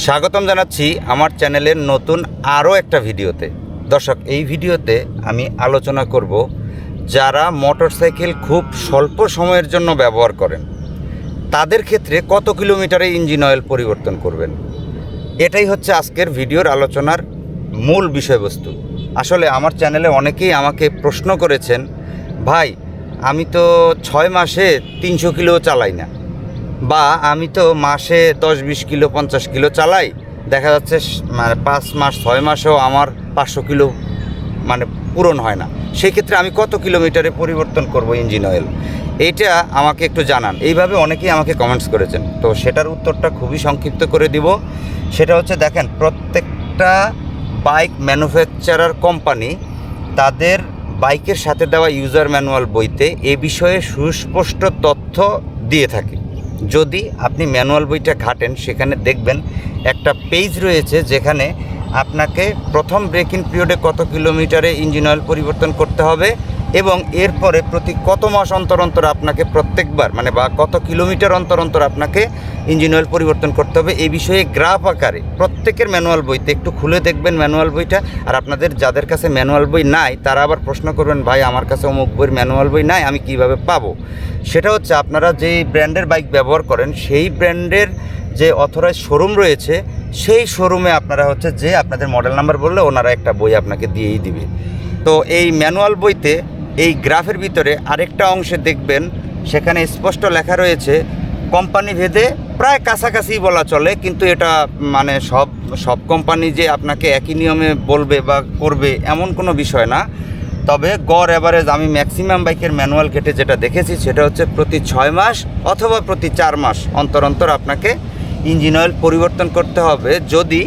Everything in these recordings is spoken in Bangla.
স্বাগতম জানাচ্ছি আমার চ্যানেলের নতুন আরও একটা ভিডিওতে। দর্শক, এই ভিডিওতে আমি আলোচনা করব যারা মোটরসাইকেল খুব স্বল্প সময়ের জন্য ব্যবহার করেন, তাদের ক্ষেত্রে কত কিলোমিটারে ইঞ্জিন অয়েল পরিবর্তন করবেন? এটাই হচ্ছে আজকের ভিডিওর আলোচনার মূল বিষয়বস্তু। আসলে আমার চ্যানেলে অনেকেই আমাকে প্রশ্ন করেছেন, ভাই, আমি তো ছয় মাসে তিনশো কিলো চালাই না। বা আমি তো মাসে দশ, বিশ কিলো, পঞ্চাশ কিলো চালাই। দেখা যাচ্ছে মানে পাঁচ মাস, ছয় মাসেও আমার পাঁচশো কিলো মানে পূরণ হয় না। সেক্ষেত্রে আমি কত কিলোমিটারে পরিবর্তন করব ইঞ্জিন অয়েল? এইটা আমাকে একটু জানান। এইভাবে অনেকেই আমাকে কমেন্টস করেছেন। তো সেটার উত্তরটা খুবই সংক্ষিপ্ত করে দিব। সেটা হচ্ছে দেখেন, প্রত্যেকটা বাইক ম্যানুফ্যাকচারার কোম্পানি তাদের বাইকের সাথে দেওয়া ইউজার ম্যানুয়াল বইতে এ বিষয়ে সুস্পষ্ট তথ্য দিয়ে থাকে। যদি আপনি ম্যানুয়াল বইটা ঘাটেন, সেখানে দেখবেন একটা পেজ রয়েছে যেখানে আপনাকে প্রথম ব্রেকিং পিরিয়ডে কত কিলোমিটারে ইঞ্জিন অয়েল পরিবর্তন করতে হবে এবং এরপরে প্রতি কত মাস অন্তর অন্তর আপনাকে প্রত্যেকবার মানে বা কত কিলোমিটার অন্তর অন্তর আপনাকে ইঞ্জিন অয়েল পরিবর্তন করতে হবে, এই বিষয়ে গ্রাফ আকারে প্রত্যেকের ম্যানুয়াল বইতে একটু খুলে দেখবেন ম্যানুয়াল বইটা। আর আপনাদের যাদের কাছে ম্যানুয়াল বই নাই, তারা আবার প্রশ্ন করবেন, ভাই, আমার কাছে অমুক বইয়ের ম্যানুয়াল বই নাই, আমি কীভাবে পাবো? সেটা হচ্ছে আপনারা যেই ব্র্যান্ডের বাইক ব্যবহার করেন, সেই ব্র্যান্ডের যে অথরাইজ শোরুম রয়েছে, সেই শোরুমে আপনারা হচ্ছে যে আপনাদের মডেল নাম্বার বললে ওনারা একটা বই আপনাকে দিয়েই দিবে। তো এই ম্যানুয়াল বইতে এই গ্রাফের ভিতরে আরেকটা অংশে দেখবেন, সেখানে স্পষ্ট লেখা রয়েছে, কোম্পানি ভেদে প্রায় কাছাকাছি বলা চলে, কিন্তু এটা মানে সব সব কোম্পানি যে আপনাকে একই নিয়মে বলবে বা করবে এমন কোনো বিষয় না। তবে গড় অ্যাভারেজ আমি ম্যাক্সিমাম বাইকের ম্যানুয়াল ঘেটে যেটা দেখেছি, সেটা হচ্ছে প্রতি ছয় মাস অথবা প্রতি চার মাস অন্তর অন্তর আপনাকে ইঞ্জিন অয়েল পরিবর্তন করতে হবে। যদি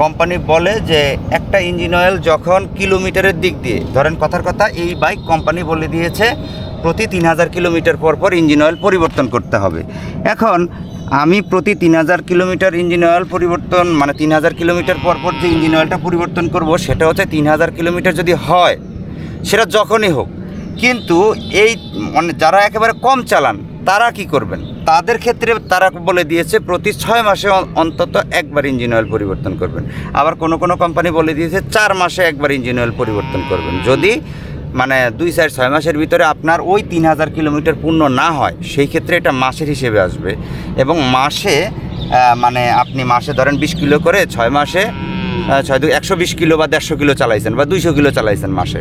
কোম্পানি বলে যে একটা ইঞ্জিন অয়েল যখন কিলোমিটারের দিক দিয়ে, ধরেন কথার কথা, এই বাইক কোম্পানি বলে দিয়েছে, প্রতি তিন হাজার কিলোমিটার পর পর ইঞ্জিন অয়েল পরিবর্তন করতে হবে। এখন, আমি প্রতি তিন হাজার কিলোমিটার ইঞ্জিন অয়েল পরিবর্তন মানে তিন হাজার কিলোমিটার পর পর যে ইঞ্জিন অয়েলটা পরিবর্তন করব, সেটা হচ্ছে তিন হাজার কিলোমিটার যদি হয়, সেটা যখনই হোক, কিন্তু এই মানে যারা একেবারে কম চালান তারা কি করবেন? তাদের ক্ষেত্রে তারা বলে দিয়েছে, প্রতি ছয় মাসে অন্তত একবার ইঞ্জিন অয়েল পরিবর্তন করবেন। আবার কোনো কোনো কোম্পানি বলে দিয়েছে, চার মাসে একবার ইঞ্জিন অয়েল পরিবর্তন করবেন। যদি মানে দুই চার ছয় মাসের ভিতরে আপনার ওই তিন হাজার কিলোমিটার পূর্ণ না হয়, সেই ক্ষেত্রে এটা মাসের হিসেবে আসবে। এবং মাসে মানে আপনি মাসে ধরেন বিশ কিলো করে ছয় মাসে ছয় দু, একশো বিশ কিলো বা দেড়শো কিলো চালাইছেন বা দুইশো কিলো চালাইছেন মাসে।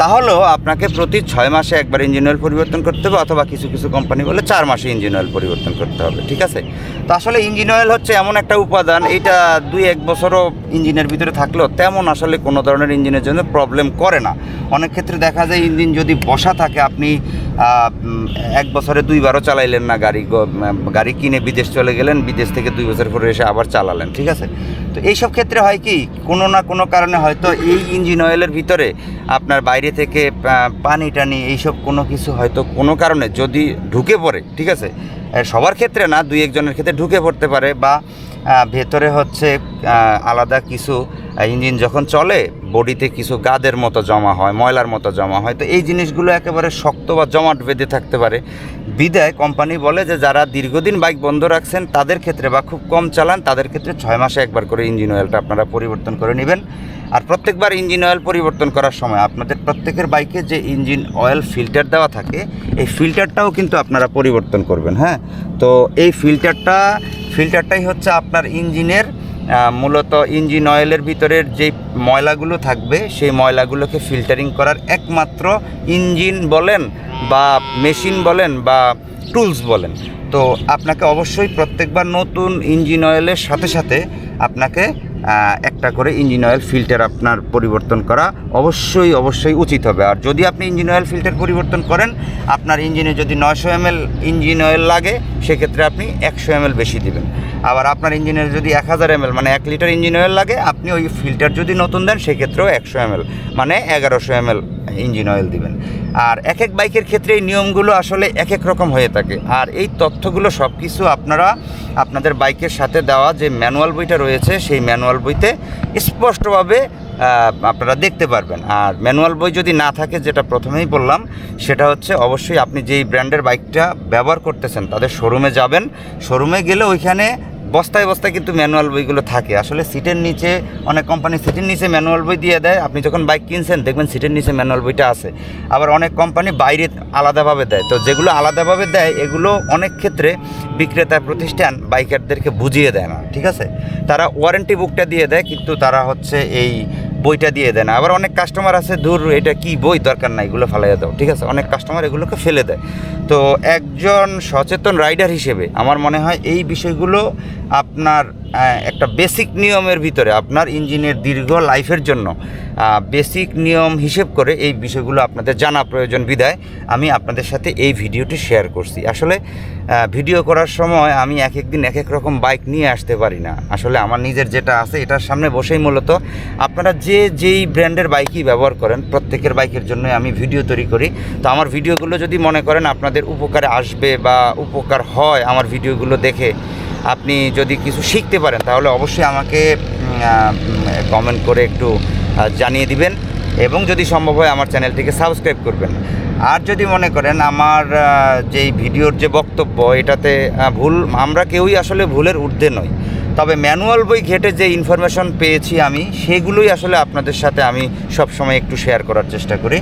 তাহলেও আপনাকে প্রতি ছয় মাসে একবার ইঞ্জিন অয়েল পরিবর্তন করতে হবে অথবা কিছু কিছু কোম্পানি বলে চার মাসে ইঞ্জিন অয়েল পরিবর্তন করতে হবে, ঠিক আছে? তো আসলে ইঞ্জিন অয়েল হচ্ছে এমন একটা উপাদান, এটা দুই, এক বছরও ইঞ্জিনের ভিতরে থাকলেও তেমন আসলে কোনো ধরনের ইঞ্জিনের জন্য প্রবলেম করে না। অনেক ক্ষেত্রে দেখা যায় ইঞ্জিন যদি বসা থাকে, আপনি এক বছরে দুইবারও চালাইলেন না, গাড়ি গাড়ি কিনে বিদেশ চলে গেলেন, বিদেশ থেকে দুই বছর পরে এসে আবার চালালেন, ঠিক আছে? তো এইসব ক্ষেত্রে হয় কি, কোনো না কোনো কারণে হয়তো এই ইঞ্জিন অয়েলের ভিতরে আপনার বাইরে থেকে পানি টানি এইসব কোনো কিছু হয়তো কোনো কারণে যদি ঢুকে পড়ে, ঠিক আছে? সবার ক্ষেত্রে না, দুই একজনের ক্ষেত্রে ঢুকে পড়তে পারে বা ভেতরে হচ্ছে আলাদা কিছু ইঞ্জিন যখন চলে, বডিতে কিছু গাদের মতো জমা হয়, ময়লার মতো জমা হয়, তো এই জিনিসগুলো একেবারে শক্ত বা জমাট বেঁধে থাকতে পারে। বিদায় কোম্পানি বলে যে যারা দীর্ঘদিন বাইক বন্ধ রাখছেন, তাদের ক্ষেত্রে বা খুব কম চালান, তাদের ক্ষেত্রে ছয় মাসে একবার করে ইঞ্জিন অয়েলটা আপনারা পরিবর্তন করে নেবেন। আর প্রত্যেকবার ইঞ্জিন অয়েল পরিবর্তন করার সময় আপনাদের প্রত্যেকের বাইকে যে ইঞ্জিন অয়েল ফিল্টার দেওয়া থাকে, এই ফিল্টারটাও কিন্তু আপনারা পরিবর্তন করবেন হ্যাঁ? তো এই ফিল্টারটা ফিল্টারটাই হচ্ছে আপনার ইঞ্জিনের মূলত ইঞ্জিন অয়েলের ভিতরের যে ময়লাগুলো থাকবে, সেই ময়লাগুলোকে ফিল্টারিং করার একমাত্র ইঞ্জিন বলেন বা মেশিন বলেন বা টুলস বলেন। তো আপনাকে অবশ্যই প্রত্যেকবার নতুন ইঞ্জিন অয়েলের সাথে সাথে আপনাকে একটা করে ইঞ্জিন অয়েল ফিল্টার আপনার পরিবর্তন করা অবশ্যই অবশ্যই উচিত হবে। আর যদি আপনি ইঞ্জিন অয়েল ফিল্টার পরিবর্তন করেন, আপনার ইঞ্জিনে যদি নয়শো এমএল ইঞ্জিন অয়েল লাগে, সেক্ষেত্রে আপনি একশো এমএল বেশি দিবেন। আবার আপনার ইঞ্জিনের যদি এক হাজার এমএল মানে এক লিটার ইঞ্জিন অয়েল লাগে, আপনি ওই ফিল্টার যদি নতুন দেন, সেক্ষেত্রেও একশো এমএল মানে এগারোশো এমএল ইঞ্জিন অয়েল দিবেন। আর এক এক বাইকের ক্ষেত্রে এই নিয়মগুলো আসলে এক এক রকম হয়ে থাকে। আর এই তথ্যগুলো সব কিছু আপনারা আপনাদের বাইকের সাথে দেওয়া যে ম্যানুয়াল বইটা রয়েছে, সেই ম্যানুয়াল বইতে স্পষ্টভাবে আপনারা দেখতে পারবেন। আর ম্যানুয়াল বই যদি না থাকে, যেটা প্রথমেই বললাম, সেটা হচ্ছে অবশ্যই আপনি যেই ব্র্যান্ডের বাইকটা ব্যবহার করতেছেন, তাদের শোরুমে যাবেন। শোরুমে গেলে ওইখানে বস্তায় বস্তায় কিন্তু ম্যানুয়াল বইগুলো থাকে। আসলে সিটের নিচে, অনেক কোম্পানি সিটের নিচে ম্যানুয়াল বই দিয়ে দেয়। আপনি যখন বাইক কিনছেন, দেখবেন সিটের নিচে ম্যানুয়াল বইটা আছে। আবার অনেক কোম্পানি বাইরে আলাদাভাবে দেয়। তো যেগুলো আলাদাভাবে দেয়, এগুলো অনেক ক্ষেত্রে বিক্রেতা প্রতিষ্ঠান বাইকারদেরকে বুঝিয়ে দেয় না। ঠিক আছে? তারা ওয়ারেন্টি বুকটা দিয়ে দেয়, কিন্তু তারা হচ্ছে এই বইটা দিয়ে দেয় না আবার অনেক কাস্টমার আছে দূর এটা কি বই? দরকার নাই, এগুলো ফেলাইয়া দাও। ঠিক আছে? অনেক কাস্টমার এগুলোকে ফেলে দেয়। তো একজন সচেতন রাইডার হিসেবে আমার মনে হয় এই বিষয়গুলো আপনার একটা বেসিক নিয়মের ভিতরে আপনার ইঞ্জিনের দীর্ঘ লাইফের জন্য বেসিক নিয়ম হিসেব করে এই বিষয়গুলো আপনাদের জানা প্রয়োজন বিদায় আমি আপনাদের সাথে এই ভিডিওটি শেয়ার করছি। আসলে ভিডিও করার সময় আমি এক এক দিন এক এক রকম বাইক নিয়ে আসতে পারি না। আসলে আমার নিজের যেটা আছে, এটার সামনে বসেই মূলত আপনারা যে যেই ব্র্যান্ডের বাইকই ব্যবহার করেন, প্রত্যেকের বাইকের জন্য আমি ভিডিও তৈরি করি। তো আমার ভিডিওগুলো যদি মনে করেন আপনাদের উপকারে আসবে বা উপকার হয় আমার ভিডিওগুলো দেখে আপনি যদি কিছু শিখতে পারেন, তাহলে অবশ্যই আমাকে কমেন্ট করে একটু জানিয়ে দিবেন। এবং যদি সম্ভব হয় আমার চ্যানেলটিকে সাবস্ক্রাইব করবেন। আর যদি মনে করেন আমার যেই ভিডিওর যে বক্তব্য, এটাতে ভুল, আমরা কেউই আসলে ভুলের ঊর্ধ্বে নই। তবে ম্যানুয়াল বই ঘেটে যে ইনফরমেশন পেয়েছি আমি, সেগুলোই আসলে আপনাদের সাথে আমি সবসময় একটু শেয়ার করার চেষ্টা করি।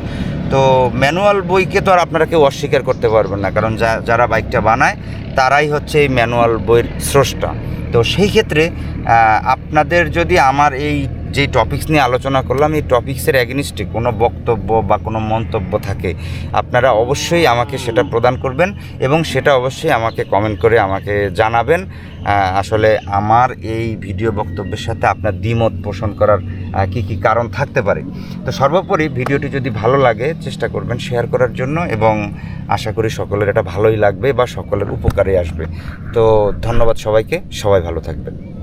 তো ম্যানুয়াল বইকে তো আর আপনারা কেউ অস্বীকার করতে পারবেন না, কারণ যা যারা বাইকটা বানায়, তারাই হচ্ছে এই ম্যানুয়াল বইয়ের স্রষ্টা। তো সেই ক্ষেত্রে আপনাদের যদি আমার এই যে টপিকস নিয়ে আলোচনা করলাম, এই টপিক্সের অ্যাগনিস্টে কোনো বক্তব্য বা কোনো মন্তব্য থাকে, আপনারা অবশ্যই আমাকে সেটা প্রদান করবেন এবং সেটা অবশ্যই আমাকে কমেন্ট করে আমাকে জানাবেন। আসলে আমার এই ভিডিও বক্তব্যের সাথে আপনার দ্বিমত পোষণ করার কি কি কারণ থাকতে পারে? তো সর্বোপরি ভিডিওটি যদি ভালো লাগে, চেষ্টা করবেন শেয়ার করার জন্য এবং আশা করি সকলের এটা ভালোই লাগবে বা সকলের উপকারে আসবে। তো ধন্যবাদ সবাইকে, সবাই ভালো থাকবেন।